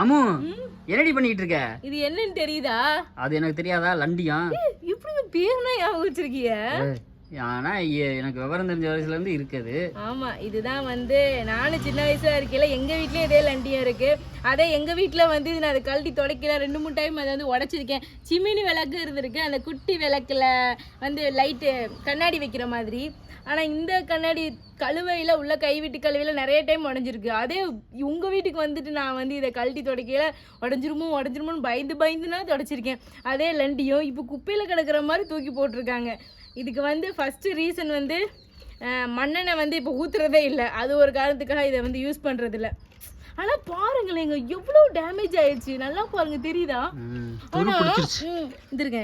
அம்மு என்னடி பண்ணிட்டு இருக்க இது என்னன்னு தெரியுதா? அது எனக்கு தெரியாதா? லண்டியா? இப்படி பேர்னா ஞாபகம் வச்சிருக்கிய? ஆனால் எனக்கு விவரம் தெரிஞ்ச வயசுலேருந்து இருக்குது. ஆமா இதுதான் வந்து நானும் சின்ன வயசா இருக்கையில எங்கள் வீட்லயே இதே லண்டியம் இருக்குது அதே எங்கள் வீட்டில் வந்து இது நான் அதை கழட்டி துடைக்கல ரெண்டு மூணு டைம் அதை வந்து உடைச்சிருக்கேன். சிமினி விளக்கு இருந்திருக்கு அந்த குட்டி விளக்குல வந்து லைட்டு கண்ணாடி வைக்கிற மாதிரி. ஆனால் இந்த கண்ணாடி கழுவையில் உள்ள கைவிட்டு கழுவையில் நிறைய டைம் உடஞ்சிருக்கு. அதே உங்கள் வீட்டுக்கு வந்துட்டு நான் வந்து இதை கழட்டி துடைக்கையில உடஞ்சிருமோ உடஞ்சிருமோன்னு பயந்து பயந்துனா துடைச்சிருக்கேன். அதே லண்டியும் இப்போ குப்பையில் கிடக்கிற மாதிரி தூக்கி போட்டிருக்காங்க. இதுக்கு வந்து ஃபர்ஸ்ட் ரீசன் வந்து அஹ், மண்ணெண்ணெய் வந்து இப்போ ஊத்துறதே இல்லை. அது ஒரு காரணத்துக்காக இதை வந்து யூஸ் பண்றது இல்ல ஆனா பாருங்களேங்க எவ்வளோ டேமேஜ் ஆயிடுச்சு. நல்லா பாருங்க தெரியுதா? ம், துரு ஆனா பிடிச்சிருச்சு. ம்,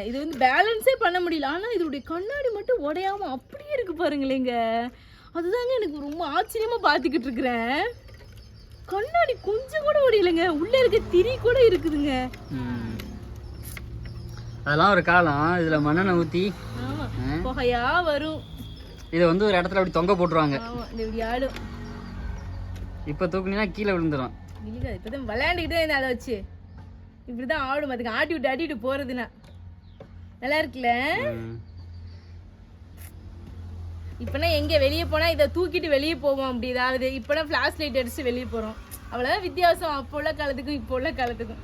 இது வந்து பேலன்ஸே பண்ண முடியல. ஆனா இதோடைய கண்ணாடி மட்டும் உடையாம அப்படியே இருக்கு பாருங்களேங்க அதுதாங்க எனக்கு ரொம்ப ஆச்சரியமா பார்த்துக்கிட்டு இருக்கிறேன். கண்ணாடி கொஞ்சம் கூட உடையலைங்க உள்ள இருக்க திரி கூட இருக்குதுங்க. அதெல்லாம் ஒரு காலம். இதுல மண்ணெண்ணெய் ஊத்தி புகையா வரும். இதை வந்து ஒரு இடத்துல அப்படி தொங்க போட்டுருவாங்க. இப்ப தூக்குனீங்கன்னா கீழே விழுந்துரும். இல்லைங்க இப்பதான் விளையாண்டுக்கிட்டே அதை வச்சு. இப்படிதான் ஆடும் அதுக்கு ஆட்டி விட்டு ஆட்டிட்டு போறதுன்னா. நல்லா இருக்குல்ல. இப்போனா எங்கே வெளியே போனால் இதை தூக்கிட்டு வெளியே போவோம் அப்படி ஏதாவது. இப்போனா ஃப்ளாஷ் லைட் அடிச்சு வெளியே போகிறோம் அவ்வளோதான் வித்தியாசம். அப்போ உள்ள காலத்துக்கும் இப்போ உள்ள காலத்துக்கும்.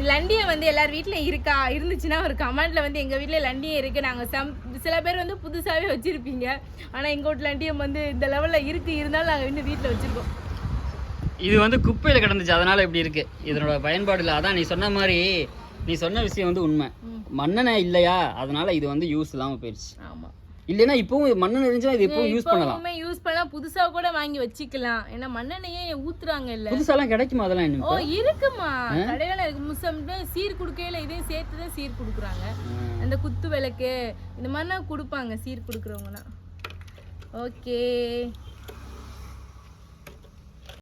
லண்டியம் வந்து எல்லார் வீட்லையும் இருக்கா? இருந்துச்சுன்னா ஒரு கமெண்ட்ல வந்து எங்கள் வீட்டில் லண்டியம் இருக்குது நாங்கள் சம் சில பேர் வந்து புதுசாகவே வச்சுருப்பீங்க. ஆனால் எங்கள் வீட்டு லண்டியம் வந்து இந்த லெவலில் இருக்குது இருந்தாலும் நாங்கள் வந்து வீட்டில் வச்சுருக்கோம். இது வந்து குப்பையில கிடந்துச்சு. அதனால இப்படி இருக்கு. இதனோட பயன்பாடு இல்லை. அதான் நீ சொன்ன மாதிரி நீ சொன்ன விஷயம் வந்து உண்மை. மண்ணெண்ணெய் இல்லையா? அதனால இது வந்து யூஸ் இல்லாம போயிடுச்சு ஆமாம் இல்லைன்னா இப்பவும் மண்ணெண்ணெய் இருந்துச்சுன்னா இது இப்பவும் யூஸ் பண்ணலாம் யூஸ் பண்ணலாம். புதுசாக கூட வாங்கி வச்சுக்கலாம். ஏன்னா மண்ணெண்ணையே ஊத்துறாங்க இல்லை. புதுசாலாம் கிடைக்குமா அதெல்லாம் இன்னும் ஓ இருக்குமா? கடையில இருக்கு. முசம் சீர் குடுக்கையில இதையும் சேர்த்து தான் சீர் கொடுக்குறாங்க. அந்த குத்து விளக்கு இந்த மாதிரிலாம் கொடுப்பாங்க சீர் கொடுக்குறவங்கலாம். ஓகே.